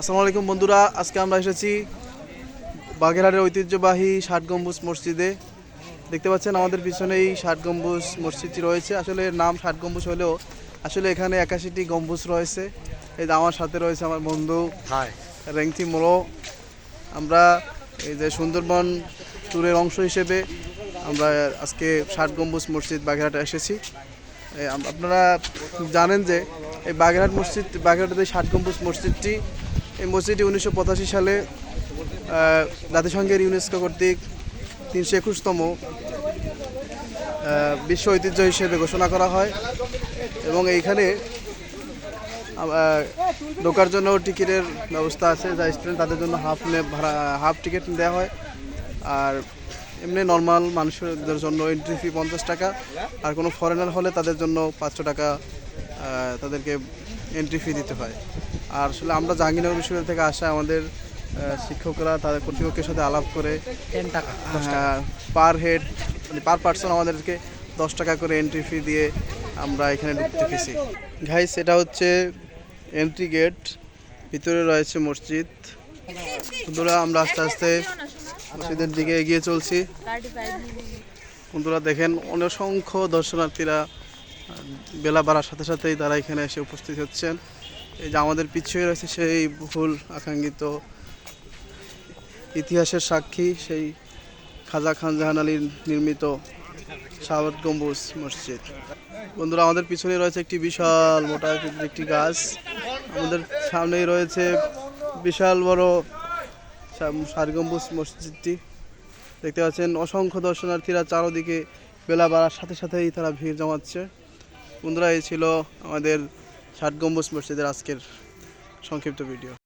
আসসালামু আলাইকুম বন্ধুরা আজকে আমরা এসেছি বাগেরহাটের ঐতিহ্যবাহী ষাট গম্বুজ মসজিদে। দেখতে পাচ্ছেন আমাদের পিছনেই ষাট গম্বুজ মসজিদটি রয়েছে। আসলে এর নাম ষাট গম্বুজ হলেও আসলে এখানে একাশিটি গম্বুজ রয়েছে। এই যে আমার সাথে রয়েছে আমার বন্ধু রেংথি মোড়ো আমরা এই যে সুন্দরবন ট্যুরের অংশ হিসেবে আমরা আজকে ষাট গম্বুজ মসজিদ বাগেরহাটে এসেছি। আপনারা জানেন যে এই বাগেরহাট মসজিদ বাগেরহাটের এই ষাট গম্বুজ মসজিদটি এই মসজিদটি উনিশশো পঁচাশি সালে জাতিসংঘের ইউনেস্কো কর্তৃক তিনশো একুশতম বিশ্ব ঐতিহ্য হিসেবে ঘোষণা করা হয় এবং এইখানে ঢোকার জন্য টিকিটের ব্যবস্থা আছে, যা স্টুডেন্ট তাদের জন্য হাফ ভাড়া, হাফ টিকিট দেওয়া হয়। আর এমনি নর্মাল মানুষদের জন্য এন্ট্রি ফি পঞ্চাশ টাকা, আর কোনো ফরেনার হলে তাদের জন্য পাঁচশো টাকা তাদেরকে এন্ট্রি ফি দিতে হয়। আর আসলে আমরা জাহাঙ্গীরনগর বিশ্ববিদ্যালয় থেকে আসা আমাদের শিক্ষকরা তাদের কর্তৃপক্ষের সাথে আলাপ করে টেন টাকা পার হেড মানে পার পার্সন আমাদেরকে দশ টাকা করে এন্ট্রি ফি দিয়ে আমরা এখানে ঢুকতে গেছি। ঘাইস এটা হচ্ছে এন্ট্রি গেট ভিতরে রয়েছে মসজিদ। বন্ধুরা আমরা আস্তে আস্তে মসজিদের দিকে এগিয়ে চলছি। বন্ধুরা দেখেন অনেক অসংখ্য দর্শনার্থীরা বেলা বাড়ার সাথে সাথেই তারা এখানে এসে উপস্থিত হচ্ছেন। এই যে আমাদের পিছিয়ে রয়েছে সেই বহুল আকাঙ্ক্ষিত ইতিহাসের সাক্ষী, সেই খাজা খান জাহান আলীর নির্মিত সাবত গম্বুজ মসজিদ। বন্ধুরা, আমাদের পিছনে রয়েছে একটি বিশাল মোটা একটি গাছ। আমাদের সামনেই রয়েছে বিশাল বড় সার গম্বুজ মসজিদটি। দেখতে পাচ্ছেন, অসংখ্য দর্শনার্থীরা চারোদিকে বেলা বাড়ার সাথে সাথেই তারা ভিড় জমাচ্ছে। বন্ধুরা, এই ছিল আমাদের ষাট গম্বুজ মসজিদের আজকের সংক্ষিপ্ত ভিডিও